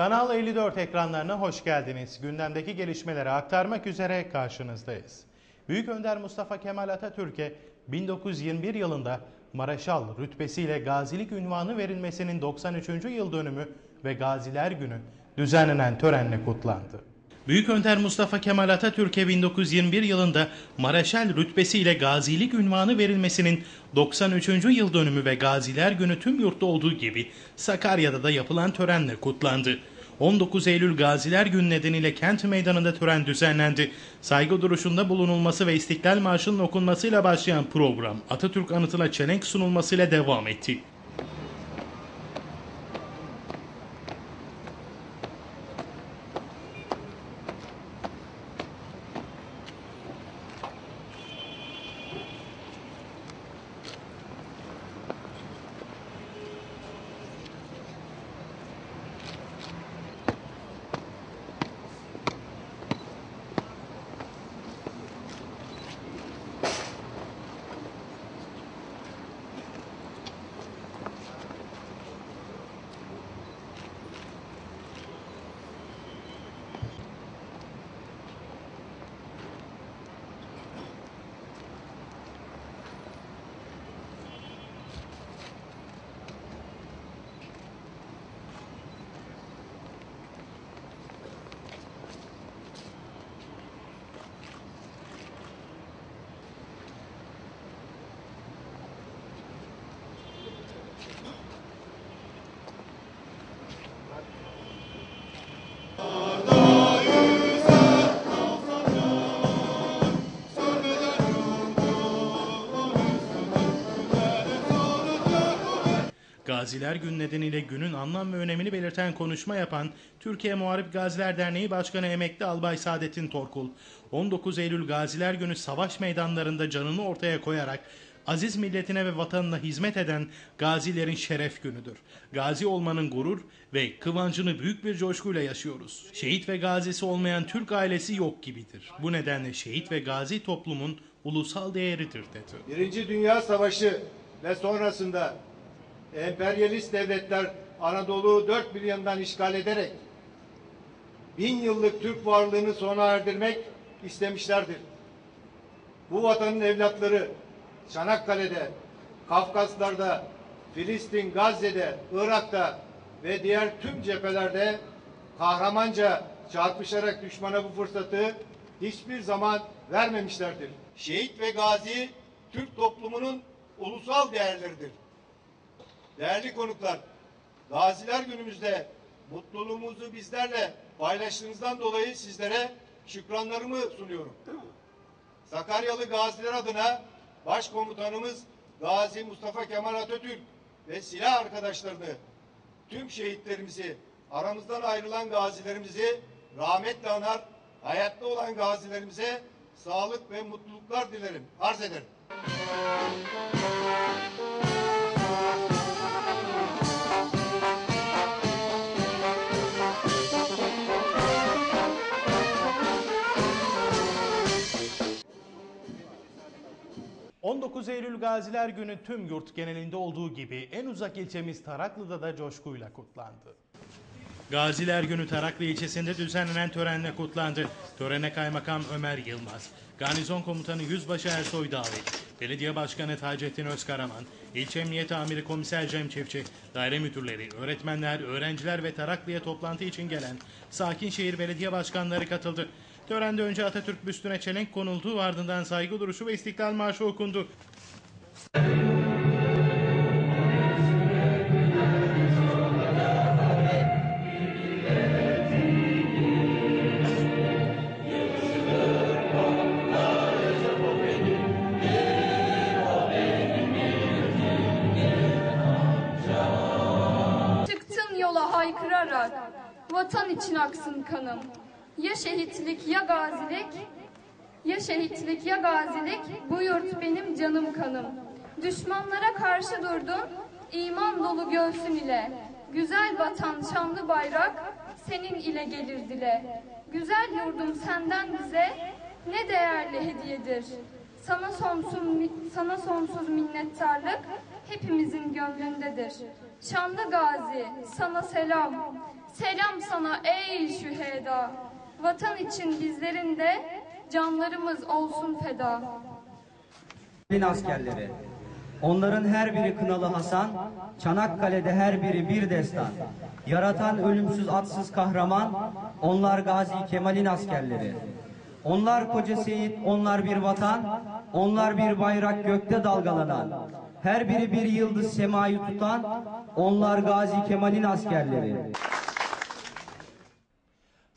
Kanal 54 ekranlarına hoş geldiniz. Gündemdeki gelişmeleri aktarmak üzere karşınızdayız. Büyük Önder Mustafa Kemal Atatürk'e 1921 yılında Maraşal rütbesiyle gazilik ünvanı verilmesinin 93. yıl dönümü ve Gaziler Günü düzenlenen törenle kutlandı. Büyük Önder Mustafa Kemal Atatürk'e 1921 yılında Maraşal rütbesiyle gazilik ünvanı verilmesinin 93. yıl dönümü ve Gaziler Günü tüm yurtta olduğu gibi Sakarya'da da yapılan törenle kutlandı. 19 Eylül Gaziler Günü nedeniyle kent meydanında tören düzenlendi. Saygı duruşunda bulunulması ve İstiklal Marşı'nın okunmasıyla başlayan program Atatürk anıtına çelenk sunulmasıyla devam etti. Gaziler Günü nedeniyle günün anlam ve önemini belirten konuşma yapan Türkiye Muharip Gaziler Derneği Başkanı Emekli Albay Saadettin Torkul, 19 Eylül Gaziler Günü savaş meydanlarında canını ortaya koyarak aziz milletine ve vatanına hizmet eden gazilerin şeref günüdür. Gazi olmanın gurur ve kıvancını büyük bir coşkuyla yaşıyoruz. Şehit ve gazisi olmayan Türk ailesi yok gibidir. Bu nedenle şehit ve gazi toplumun ulusal değeridir dedi. Birinci Dünya Savaşı ve sonrasında emperyalist devletler Anadolu'yu dört bir işgal ederek bin yıllık Türk varlığını sona erdirmek istemişlerdir. Bu vatanın evlatları Çanakkale'de, Kafkaslar'da, Filistin, Gazze'de, Irak'ta ve diğer tüm cephelerde kahramanca çarpışarak düşmana bu fırsatı hiçbir zaman vermemişlerdir. Şehit ve gazi Türk toplumunun ulusal değerleridir. Değerli konuklar, Gaziler Günümüzde mutluluğumuzu bizlerle paylaştığınızdan dolayı sizlere şükranlarımı sunuyorum. Sakaryalı gaziler adına Başkomutanımız Gazi Mustafa Kemal Atatürk ve silah arkadaşlarını, tüm şehitlerimizi, aramızdan ayrılan gazilerimizi rahmetle anar, hayatta olan gazilerimize sağlık ve mutluluklar dilerim, arz ederim. 19 Eylül Gaziler Günü tüm yurt genelinde olduğu gibi en uzak ilçemiz Taraklı'da da coşkuyla kutlandı. Gaziler Günü Taraklı ilçesinde düzenlenen törenle kutlandı. Törene Kaymakam Ömer Yılmaz, Garnizon Komutanı Yüzbaşı Ersoy Davet, Belediye Başkanı Taceddin Özkaraman, İlçe Emniyet Amiri Komiser Cem Çiftçi, daire müdürleri, öğretmenler, öğrenciler ve Taraklı'ya toplantı için gelen Sakinşehir Belediye Başkanları katıldı. Törende önce Atatürk büstüne çelenk konuldu, ardından saygı duruşu ve İstiklal Marşı okundu. Çıktım yola haykırarak, vatan için aksın kanım. Ya şehitlik ya gazilik, ya şehitlik ya gazilik, bu yurt benim canım kanım. Düşmanlara karşı durdun, iman dolu göğsün ile. Güzel vatan şanlı bayrak, senin ile gelir dile. Güzel yurdum senden bize, ne değerli hediyedir. Sana sonsuz, sana sonsuz minnettarlık hepimizin gönlündedir. Şanlı gazi sana selam. Selam sana ey şüheda. Vatan için bizlerin de canlarımız olsun feda. Bin askerleri. Onların her biri Kınalı Hasan, Çanakkale'de her biri bir destan. Yaratan ölümsüz atsız kahraman, onlar Gazi Kemal'in askerleri. Onlar koca Seyit, onlar bir vatan, onlar bir bayrak gökte dalgalanan. Her biri bir yıldız semayı tutan, onlar Gazi Kemal'in askerleri.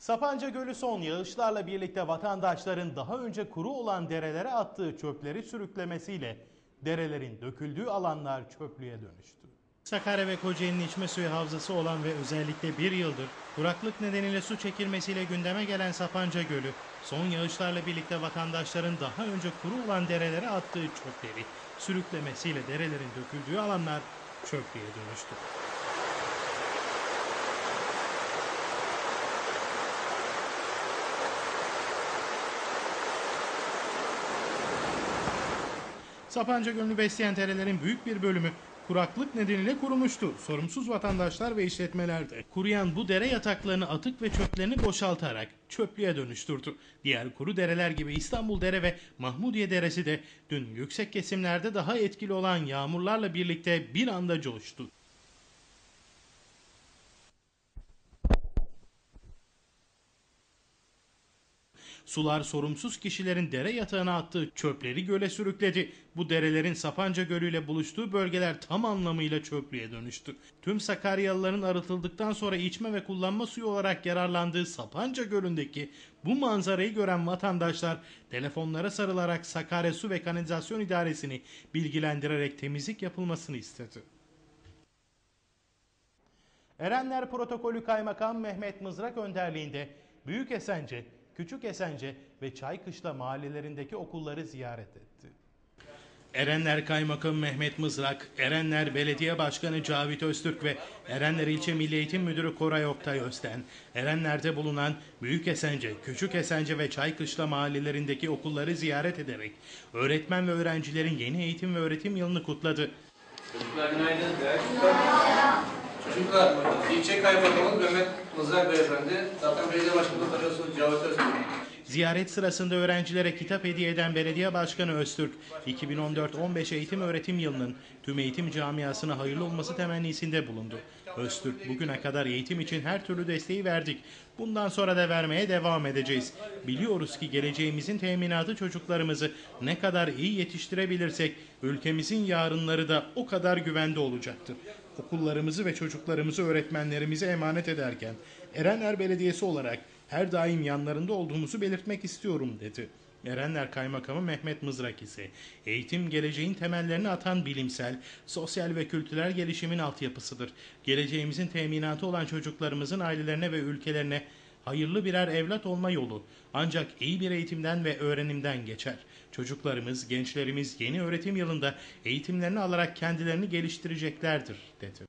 Sapanca Gölü son yağışlarla birlikte vatandaşların daha önce kuru olan derelere attığı çöpleri sürüklemesiyle derelerin döküldüğü alanlar çöplüğe dönüştü. Sakarya ve Kocaeli'nin içme suyu havzası olan ve özellikle bir yıldır kuraklık nedeniyle su çekilmesiyle gündeme gelen Sapanca Gölü, son yağışlarla birlikte vatandaşların daha önce kuru olan derelere attığı çöpleri sürüklemesiyle derelerin döküldüğü alanlar çöplüğe dönüştü. Sapanca Gölü'nü besleyen derelerin büyük bir bölümü kuraklık nedeniyle kurumuştu. Sorumsuz vatandaşlar ve işletmeler de kuruyan bu dere yataklarını atık ve çöplerini boşaltarak çöplüğe dönüştürdü. Diğer kuru dereler gibi İstanbul Dere ve Mahmudiye Deresi de dün yüksek kesimlerde daha etkili olan yağmurlarla birlikte bir anda coştu. Sular sorumsuz kişilerin dere yatağına attığı çöpleri göle sürükledi. Bu derelerin Sapanca Gölü ile buluştuğu bölgeler tam anlamıyla çöplüğe dönüştü. Tüm Sakaryalıların arıtıldıktan sonra içme ve kullanma suyu olarak yararlandığı Sapanca Gölü'ndeki bu manzarayı gören vatandaşlar telefonlara sarılarak Sakarya Su ve Kanalizasyon İdaresi'ni bilgilendirerek temizlik yapılmasını istedi. Erenler Protokolü Kaymakam Mehmet Mızrak önderliğinde Büyük Esence, Küçük Esence ve Çaykışla mahallelerindeki okulları ziyaret etti. Erenler Kaymakam Mehmet Mızrak, Erenler Belediye Başkanı Cavit Öztürk ve Erenler İlçe Milli Eğitim Müdürü Koray Oktay Özten, Erenler'de bulunan Büyük Esence, Küçük Esence ve Çaykışla mahallelerindeki okulları ziyaret ederek öğretmen ve öğrencilerin yeni eğitim ve öğretim yılını kutladı. Çocuklar günaydın. Çocuklar, ilçe kaymakamı Mehmet Mızrak Beyefendi, zaten belediye başkanı tanıyorsunuz Cavit Öztürk. Ziyaret sırasında öğrencilere kitap hediye eden Belediye Başkanı Öztürk, 2014-15 eğitim öğretim yılının tüm eğitim camiasına hayırlı olması temennisinde bulundu. Öztürk, bugüne kadar eğitim için her türlü desteği verdik. Bundan sonra da vermeye devam edeceğiz. Biliyoruz ki geleceğimizin teminatı çocuklarımızı ne kadar iyi yetiştirebilirsek, ülkemizin yarınları da o kadar güvende olacaktır. Okullarımızı ve çocuklarımızı öğretmenlerimize emanet ederken, Erenler Belediyesi olarak her daim yanlarında olduğumuzu belirtmek istiyorum dedi. Erenler Kaymakamı Mehmet Mızrak ise eğitim geleceğin temellerini atan bilimsel, sosyal ve kültürel gelişimin altyapısıdır. Geleceğimizin teminatı olan çocuklarımızın ailelerine ve ülkelerine hayırlı birer evlat olma yolu ancak iyi bir eğitimden ve öğrenimden geçer. Çocuklarımız, gençlerimiz yeni öğretim yılında eğitimlerini alarak kendilerini geliştireceklerdir dedi.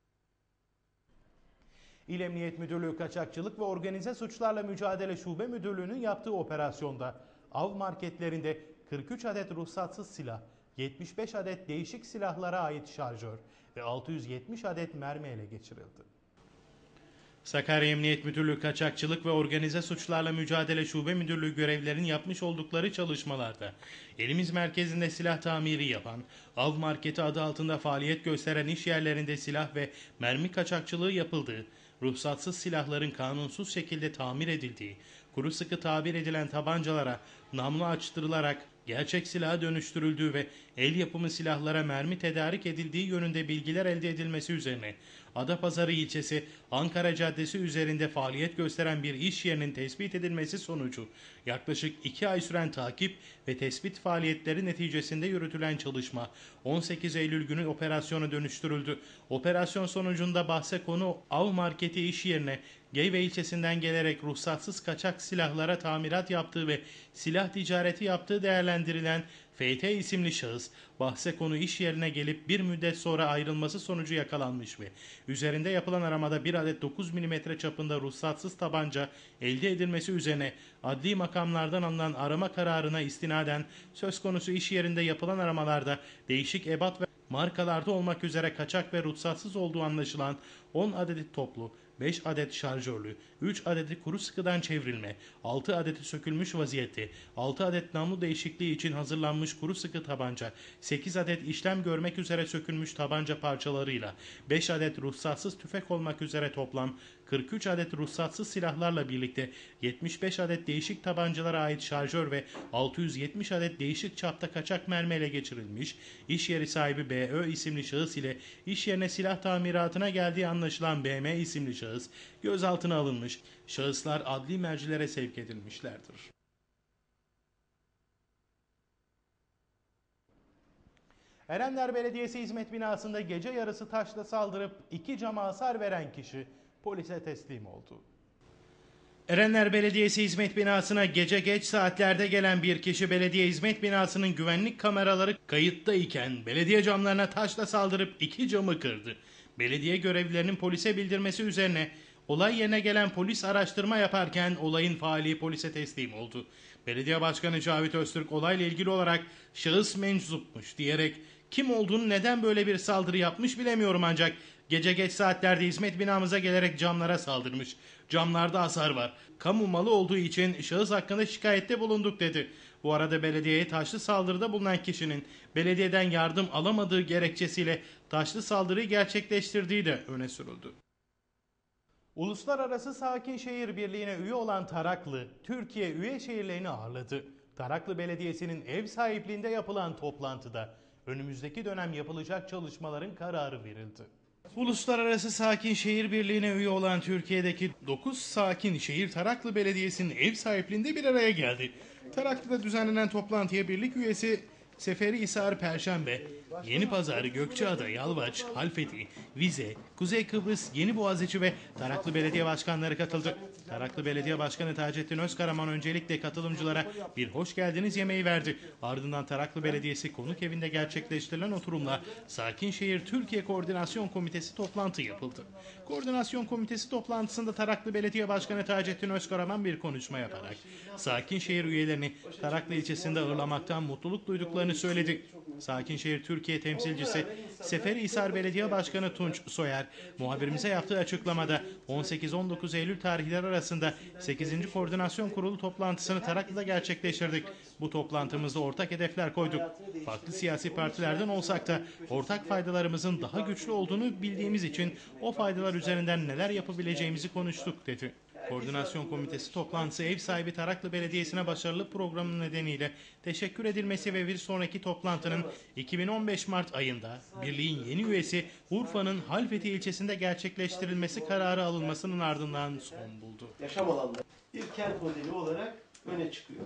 İl Emniyet Müdürlüğü Kaçakçılık ve Organize Suçlarla Mücadele Şube Müdürlüğü'nün yaptığı operasyonda av marketlerinde 43 adet ruhsatsız silah, 75 adet değişik silahlara ait şarjör ve 670 adet mermi ele geçirildi. Sakarya Emniyet Müdürlüğü Kaçakçılık ve Organize Suçlarla Mücadele Şube Müdürlüğü görevlilerinin yapmış oldukları çalışmalarda elimiz merkezinde silah tamiri yapan, av marketi adı altında faaliyet gösteren iş yerlerinde silah ve mermi kaçakçılığı yapıldığı, ruhsatsız silahların kanunsuz şekilde tamir edildiği, kuru sıkı tabir edilen tabancalara namlu açtırılarak gerçek silaha dönüştürüldüğü ve el yapımı silahlara mermi tedarik edildiği yönünde bilgiler elde edilmesi üzerine Adapazarı ilçesi Ankara Caddesi üzerinde faaliyet gösteren bir iş yerinin tespit edilmesi sonucu yaklaşık 2 ay süren takip ve tespit faaliyetleri neticesinde yürütülen çalışma 18 Eylül günü operasyona dönüştürüldü. Operasyon sonucunda bahse konu av marketi iş yerine Geyve ilçesinden gelerek ruhsatsız kaçak silahlara tamirat yaptığı ve silah ticareti yaptığı değerlendirilen FT isimli şahıs bahse konu iş yerine gelip bir müddet sonra ayrılması sonucu yakalanmış ve üzerinde yapılan aramada bir adet 9 mm çapında ruhsatsız tabanca elde edilmesi üzerine adli makamlardan alınan arama kararına istinaden söz konusu iş yerinde yapılan aramalarda değişik ebat ve markalarda olmak üzere kaçak ve ruhsatsız olduğu anlaşılan 10 adet toplu, 5 adet şarjörlü, 3 adeti kuru sıkıdan çevrilme, 6 adeti sökülmüş vaziyette, 6 adet namlu değişikliği için hazırlanmış kuru sıkı tabanca, 8 adet işlem görmek üzere sökülmüş tabanca parçalarıyla, 5 adet ruhsatsız tüfek olmak üzere toplam 43 adet ruhsatsız silahlarla birlikte 75 adet değişik tabancalara ait şarjör ve 670 adet değişik çapta kaçak mermi ele geçirilmiş, iş yeri sahibi BÖ isimli şahıs ile iş yerine silah tamiratına geldiği anlaşılan BM isimli şahıs gözaltına alınmış, şahıslar adli mercilere sevk edilmişlerdir. Erenler Belediyesi hizmet binasında gece yarısı taşla saldırıp iki cama hasar veren kişi polise teslim oldu. Erenler Belediyesi hizmet binasına gece geç saatlerde gelen bir kişi belediye hizmet binasının güvenlik kameraları kayıtta iken belediye camlarına taşla saldırıp iki camı kırdı. Belediye görevlilerinin polise bildirmesi üzerine olay yerine gelen polis araştırma yaparken olayın faali polise teslim oldu. Belediye Başkanı Cavit Öztürk olayla ilgili olarak şahıs meczupmuş diyerek kim olduğunu neden böyle bir saldırı yapmış bilemiyorum ancak gece geç saatlerde hizmet binamıza gelerek camlara saldırmış. Camlarda hasar var. Kamu malı olduğu için şahıs hakkında şikayette bulunduk dedi. Bu arada belediyeye taşlı saldırıda bulunan kişinin belediyeden yardım alamadığı gerekçesiyle taşlı saldırıyı gerçekleştirdiği de öne sürüldü. Uluslararası Sakin Şehir Birliği'ne üye olan Taraklı, Türkiye üye şehirlerini ağırladı. Taraklı Belediyesi'nin ev sahipliğinde yapılan toplantıda önümüzdeki dönem yapılacak çalışmaların kararı verildi. Uluslararası Sakin Şehir Birliği'ne üye olan Türkiye'deki 9 sakin şehir Taraklı Belediyesi'nin ev sahipliğinde bir araya geldi. Taraklı'da düzenlenen toplantıya birlik üyesi Seferihisar Perşembe, Yeni Pazar, Gökçeada, Yalvaç, Halfeti, Vize, Kuzey Kıbrıs, Yeni Boğaziçi ve Taraklı Belediye Başkanları katıldı. Taraklı Belediye Başkanı Taceddin Özkaraman öncelikle katılımcılara bir hoş geldiniz yemeği verdi. Ardından Taraklı Belediyesi konuk evinde gerçekleştirilen oturumla Sakin Şehir Türkiye Koordinasyon Komitesi toplantı yapıldı. Koordinasyon Komitesi toplantısında Taraklı Belediye Başkanı Taceddin Özkaraman bir konuşma yaparak Sakin Şehir üyelerini Taraklı ilçesinde ağırlamaktan mutluluk duyduklarını söyledi. Sakin Şehir Türkiye temsilcisi Seferihisar Belediye Başkanı Tunç Soyer, muhabirimize yaptığı açıklamada 18-19 Eylül tarihleri arasında 8. Koordinasyon Kurulu toplantısını Taraklı'da gerçekleştirdik. Bu toplantımızda ortak hedefler koyduk. Farklı siyasi partilerden olsak da ortak faydalarımızın daha güçlü olduğunu bildiğimiz için o faydalar üzerinden neler yapabileceğimizi konuştuk dedi. Koordinasyon Komitesi toplantısı ev sahibi Taraklı Belediyesi'ne başarılı programın nedeniyle teşekkür edilmesi ve bir sonraki toplantının 2015 Mart ayında birliğin yeni üyesi Urfa'nın Halfeti ilçesinde gerçekleştirilmesi kararı alınmasının ardından son buldu. yaşam alanları bir kent modeli olarak öne çıkıyor.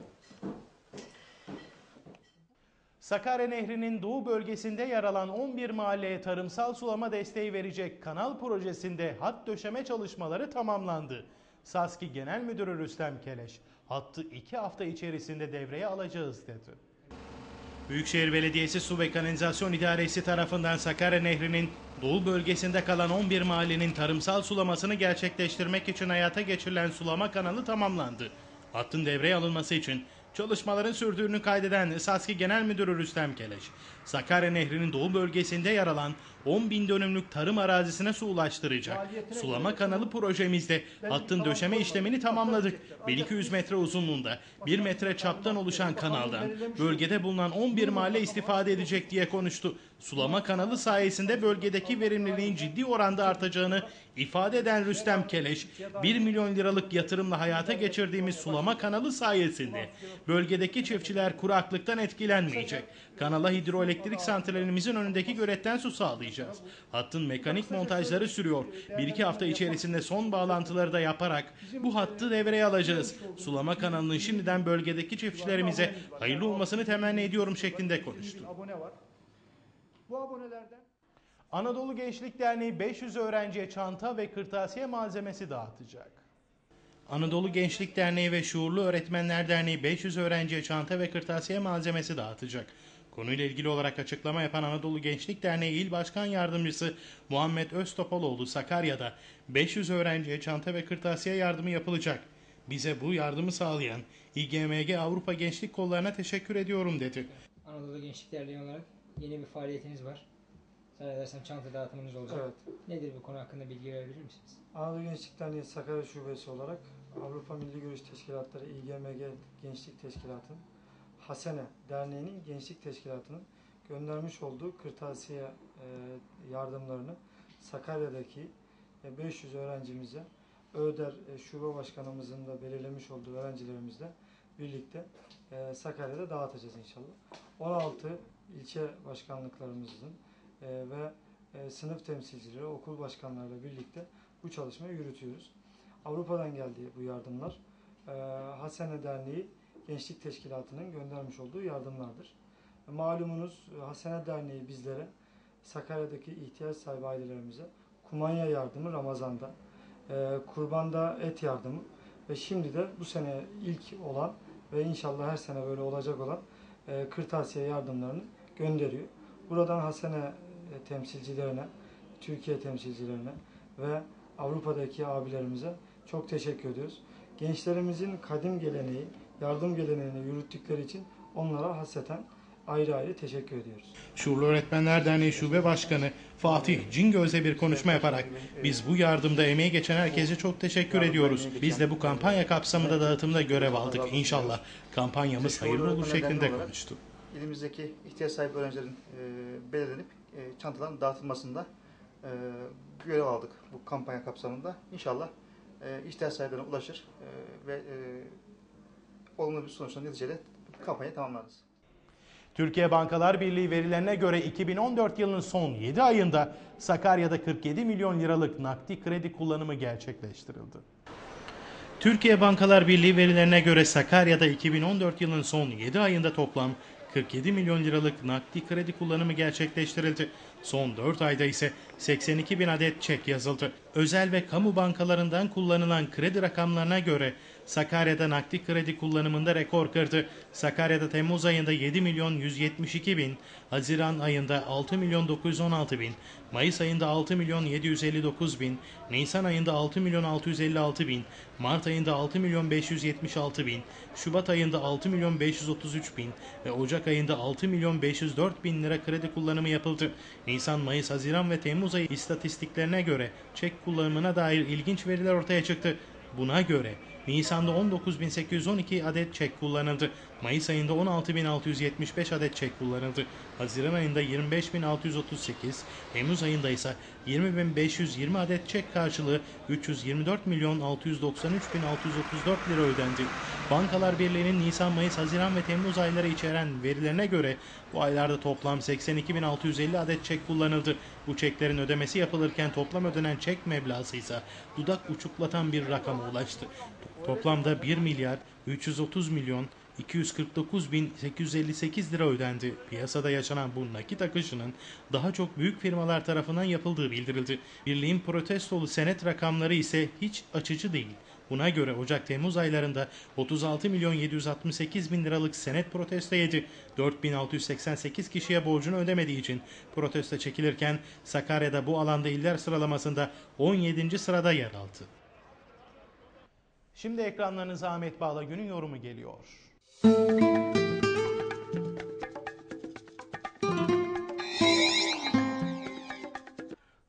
Sakarya Nehri'nin doğu bölgesinde yer alan 11 mahalleye tarımsal sulama desteği verecek kanal projesinde hat döşeme çalışmaları tamamlandı. Saski Genel Müdürü Rüstem Keleş, hattı 2 hafta içerisinde devreye alacağız dedi. Büyükşehir Belediyesi Su ve Kanalizasyon İdaresi tarafından Sakarya Nehri'nin doğu bölgesinde kalan 11 mahallenin tarımsal sulamasını gerçekleştirmek için hayata geçirilen sulama kanalı tamamlandı. Hattın devreye alınması için çalışmaların sürdüğünü kaydeden Saski Genel Müdürü Rüstem Keleş, Sakarya Nehri'nin doğu bölgesinde yer alan 10 bin dönümlük tarım arazisine su ulaştıracak. Sulama kanalı projemizde hattın döşeme işlemini tamamladık. 1200 metre uzunluğunda 1 metre çaptan oluşan kanaldan bölgede bulunan 11 mahalle istifade edecek diye konuştu. Sulama kanalı sayesinde bölgedeki verimliliğin ciddi oranda artacağını ifade eden Rüstem Keleş, 1 milyon liralık yatırımla hayata geçirdiğimiz sulama kanalı sayesinde bölgedeki çiftçiler kuraklıktan etkilenmeyecek. Kanala hidroelektrik santralimizin önündeki göletten su sağlayacağız. Hattın mekanik montajları sürüyor. Bir iki hafta içerisinde son bağlantıları da yaparak bu hattı devreye alacağız. Sulama kanalının şimdiden bölgedeki çiftçilerimize hayırlı olmasını temenni ediyorum şeklinde konuştu. Bu abonelerden Anadolu Gençlik Derneği 500 öğrenciye çanta ve kırtasiye malzemesi dağıtacak. Anadolu Gençlik Derneği ve Şuurlu Öğretmenler Derneği 500 öğrenciye çanta ve kırtasiye malzemesi dağıtacak. Konuyla ilgili olarak açıklama yapan Anadolu Gençlik Derneği İl Başkan Yardımcısı Muhammed Öztopaloğlu Sakarya'da 500 öğrenciye çanta ve kırtasiye yardımı yapılacak. Bize bu yardımı sağlayan İGMG Avrupa Gençlik Kollarına teşekkür ediyorum dedi. Anadolu Gençlik Derneği olarak yeni bir faaliyetiniz var. Zannedersem çanta dağıtımınız olacak. Evet. Nedir bu konu hakkında bilgi verebilir misiniz? Anadolu Gençlik Derneği Sakarya Şubesi olarak Avrupa Milli Görüş Teşkilatları İGMG Gençlik Teşkilatı'nın Hasene Derneği'nin Gençlik Teşkilatı'nın göndermiş olduğu kırtasiye e, yardımlarını Sakarya'daki e, 500 öğrencimize Öder e, Şube Başkanımızın da belirlemiş olduğu öğrencilerimizle birlikte e, Sakarya'da dağıtacağız inşallah. 16 ilçe başkanlıklarımızın e, ve e, sınıf temsilcileri, okul başkanlarıyla birlikte bu çalışmayı yürütüyoruz. Avrupa'dan geldi bu yardımlar. E, Hasene Derneği Gençlik Teşkilatı'nın göndermiş olduğu yardımlardır. E, malumunuz e, Hasene Derneği bizlere Sakarya'daki ihtiyaç sahibi ailelerimize kumanya yardımı Ramazan'da, e, kurbanda et yardımı ve şimdi de bu sene ilk olan ve inşallah her sene böyle olacak olan kırtasiye yardımlarını gönderiyor. Buradan Hasene temsilcilerine, Türkiye temsilcilerine ve Avrupa'daki abilerimize çok teşekkür ediyoruz. Gençlerimizin kadim geleneği, yardım geleneğini yürüttükleri için onlara hasreten ayrı ayrı teşekkür ediyoruz. Şuurlu Öğretmenler Derneği Şube Başkanı Fatih Cingöz'e bir konuşma yaparak biz bu yardımda emeği geçen herkese çok teşekkür ediyoruz. Biz de bu kampanya kapsamında dağıtımda görev aldık. İnşallah kampanyamız hayırlı olur şeklinde konuştu. elimizdeki ihtiyaç sahibi öğrencilerin e, belirlenip e, çantaların dağıtılmasında e, görev aldık bu kampanya kapsamında. İnşallah ihtiyaç sahiplerine ulaşır ve olumlu bir sonuçla neticede kampanya tamamlarız. Türkiye Bankalar Birliği verilerine göre 2014 yılının son 7 ayında Sakarya'da 47 milyon liralık nakdi kredi kullanımı gerçekleştirildi. Türkiye Bankalar Birliği verilerine göre Sakarya'da 2014 yılının son 7 ayında toplam 47 milyon liralık nakdi kredi kullanımı gerçekleştirildi. Son 4 ayda ise 82 bin adet çek yazıldı. Özel ve kamu bankalarından kullanılan kredi rakamlarına göre Sakarya'da nakdi kredi kullanımında rekor kırdı. Sakarya'da Temmuz ayında 7 milyon 172 bin, Haziran ayında 6 milyon 916 bin, Mayıs ayında 6 milyon 759 bin, Nisan ayında 6 milyon 656 bin, Mart ayında 6 milyon 576 bin, Şubat ayında 6 milyon 533 bin ve Ocak ayında 6 milyon 504 bin lira kredi kullanımı yapıldı. Nisan, Mayıs, Haziran ve Temmuz ayı istatistiklerine göre çek kullanımına dair ilginç veriler ortaya çıktı. Buna göre Nisan'da 19.812 adet çek kullanıldı. Mayıs ayında 16.675 adet çek kullanıldı. Haziran ayında 25.638, Temmuz ayında ise 20.520 adet çek karşılığı 324 milyon 693 bin 634 lira ödendi. Bankalar Birliği'nin Nisan, Mayıs, Haziran ve Temmuz ayları içeren verilerine göre bu aylarda toplam 82.650 adet çek kullanıldı. Bu çeklerin ödemesi yapılırken toplam ödenen çek meblağı ise dudak uçuklatan bir rakama ulaştı. Toplamda 1 milyar 330 milyon 249.858 lira ödendi. Piyasada yaşanan bu nakit akışının daha çok büyük firmalar tarafından yapıldığı bildirildi. Birliğin protestolu senet rakamları ise hiç açıcı değil. Buna göre Ocak-Temmuz aylarında 36 milyon 768 bin liralık senet protesto yedi. 4688 kişiye borcunu ödemediği için protesto çekilirken Sakarya'da bu alanda iller sıralamasında 17. sırada yer aldı. Şimdi ekranlarınıza Ahmet Bağla günün yorumu geliyor.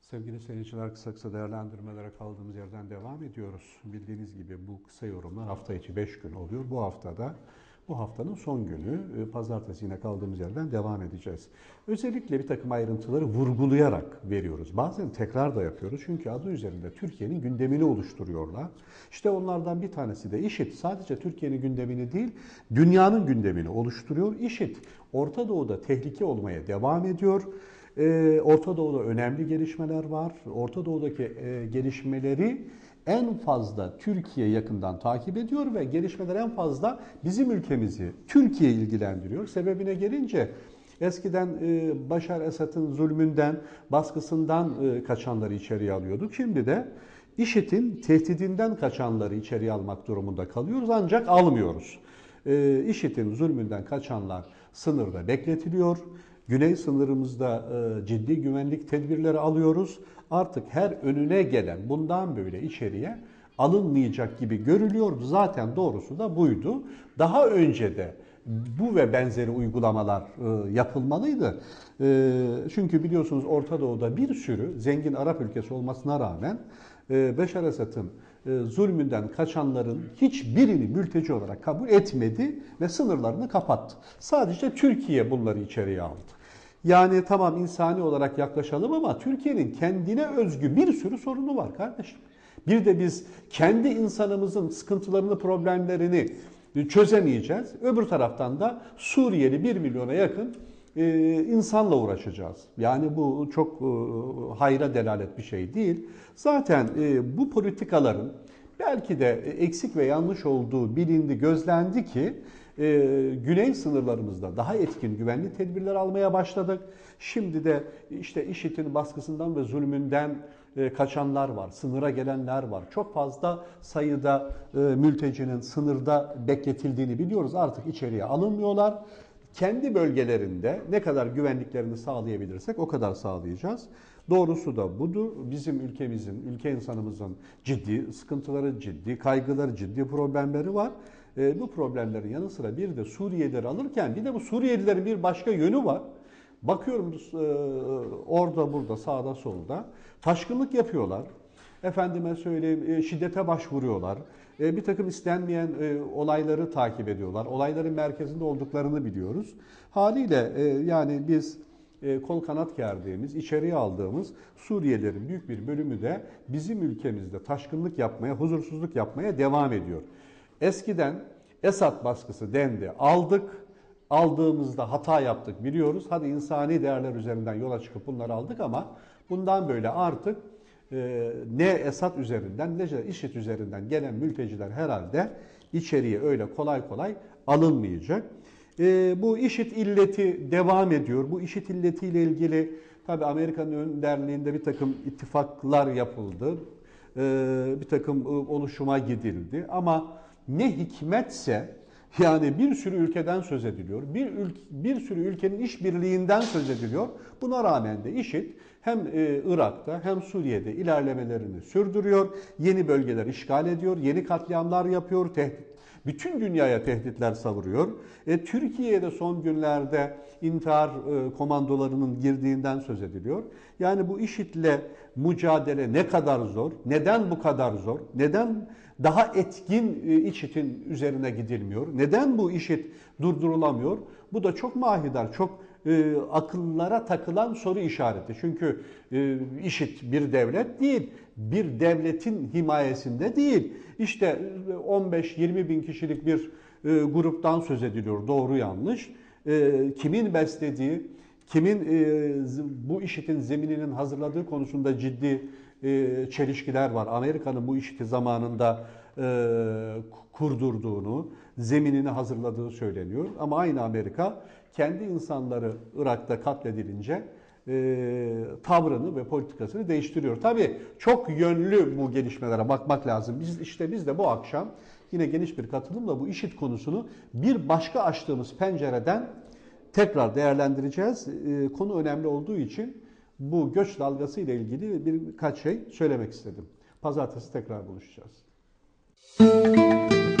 Sevgili seyirciler kısa kısa değerlendirmelere kaldığımız yerden devam ediyoruz. Bildiğiniz gibi bu kısa yorumlar hafta içi 5 gün oluyor. Bu haftada bu haftanın son günü e, pazartesi yine kaldığımız yerden devam edeceğiz. Özellikle bir takım ayrıntıları vurgulayarak veriyoruz. Bazen tekrar da yapıyoruz çünkü adı üzerinde Türkiye'nin gündemini oluşturuyorlar. İşte onlardan bir tanesi de IŞİD. Sadece Türkiye'nin gündemini değil dünyanın gündemini oluşturuyor. IŞİD Orta Doğu'da tehlike olmaya devam ediyor. Ee, Orta Doğu'da önemli gelişmeler var. Orta Doğu'daki e, gelişmeleri en fazla Türkiye yakından takip ediyor ve gelişmeler en fazla bizim ülkemizi, Türkiye ilgilendiriyor. Sebebine gelince eskiden e, Başar Esad'ın zulmünden, baskısından e, kaçanları içeriye alıyorduk. Şimdi de IŞİD'in tehdidinden kaçanları içeriye almak durumunda kalıyoruz ancak almıyoruz. E, IŞİD'in zulmünden kaçanlar sınırda bekletiliyor. Güney sınırımızda e, ciddi güvenlik tedbirleri alıyoruz. Artık her önüne gelen bundan böyle içeriye alınmayacak gibi görülüyor. Zaten doğrusu da buydu. Daha önce de bu ve benzeri uygulamalar e, yapılmalıydı. E, çünkü biliyorsunuz Orta Doğu'da bir sürü zengin Arap ülkesi olmasına rağmen Beşar Esad'ın zulmünden kaçanların hiçbirini mülteci olarak kabul etmedi ve sınırlarını kapattı. Sadece Türkiye bunları içeriye aldı. Yani tamam insani olarak yaklaşalım ama Türkiye'nin kendine özgü bir sürü sorunu var kardeşim. Bir de biz kendi insanımızın sıkıntılarını, problemlerini çözemeyeceğiz. Öbür taraftan da Suriyeli 1 milyona yakın e, insanla uğraşacağız. Yani bu çok e, hayra delalet bir şey değil. Zaten e, bu politikaların belki de eksik ve yanlış olduğu bilindi, gözlendi ki e, güney sınırlarımızda daha etkin güvenlik tedbirler almaya başladık. Şimdi de işte IŞİD'in baskısından ve zulmünden e, kaçanlar var, sınıra gelenler var. Çok fazla sayıda e, mültecinin sınırda bekletildiğini biliyoruz. Artık içeriye alınmıyorlar. Kendi bölgelerinde ne kadar güvenliklerini sağlayabilirsek o kadar sağlayacağız. Doğrusu da budur. Bizim ülkemizin, ülke insanımızın ciddi sıkıntıları, ciddi kaygıları, ciddi problemleri var. E, bu problemlerin yanı sıra bir de Suriyelileri alırken bir de bu Suriyelilerin bir başka yönü var. Bakıyorum e, orada burada sağda solda taşkınlık yapıyorlar. Efendime söyleyeyim e, şiddete başvuruyorlar. E, bir takım istenmeyen e, olayları takip ediyorlar. Olayların merkezinde olduklarını biliyoruz. Haliyle e, yani biz kol kanat gerdiğimiz, içeriye aldığımız Suriyelilerin büyük bir bölümü de bizim ülkemizde taşkınlık yapmaya, huzursuzluk yapmaya devam ediyor. Eskiden Esad baskısı dendi, aldık, aldığımızda hata yaptık biliyoruz. Hadi insani değerler üzerinden yola çıkıp bunları aldık ama bundan böyle artık ne Esad üzerinden ne de IŞİD üzerinden gelen mülteciler herhalde içeriye öyle kolay kolay alınmayacak. E, bu IŞİD illeti devam ediyor. Bu IŞİD illetiyle ilgili tabi Amerika'nın önderliğinde bir takım ittifaklar yapıldı. E, bir takım oluşuma gidildi ama ne hikmetse yani bir sürü ülkeden söz ediliyor. Bir, ülk, bir sürü ülkenin işbirliğinden söz ediliyor. Buna rağmen de IŞİD hem e, Irak'ta hem Suriye'de ilerlemelerini sürdürüyor. Yeni bölgeler işgal ediyor, yeni katliamlar yapıyor, tehdit, bütün dünyaya tehditler savuruyor. E, Türkiye'de son günlerde intihar e, komandolarının girdiğinden söz ediliyor. Yani bu IŞİD'le mücadele ne kadar zor, neden bu kadar zor, neden daha etkin e, IŞİD'in üzerine gidilmiyor, neden bu IŞİD durdurulamıyor? Bu da çok mahidar, çok e, akıllara takılan soru işareti. Çünkü e, IŞİD bir devlet değil, bir devletin himayesinde değil. İşte 15-20 bin kişilik bir e, gruptan söz ediliyor, doğru yanlış. E, kimin beslediği, kimin e, bu IŞİD'in zemininin hazırladığı konusunda ciddi e, çelişkiler var. Amerika'nın bu IŞİD'i zamanında e, kurdurduğunu, zeminini hazırladığı söyleniyor. Ama aynı Amerika kendi insanları Irak'ta katledilince e, tavrını ve politikasını değiştiriyor. Tabii çok yönlü bu gelişmelere bakmak lazım. Biz işte biz de bu akşam yine geniş bir katılımla bu IŞİD konusunu bir başka açtığımız pencereden tekrar değerlendireceğiz. E, konu önemli olduğu için bu göç dalgası ile ilgili birkaç şey söylemek istedim. Pazartesi tekrar buluşacağız. Müzik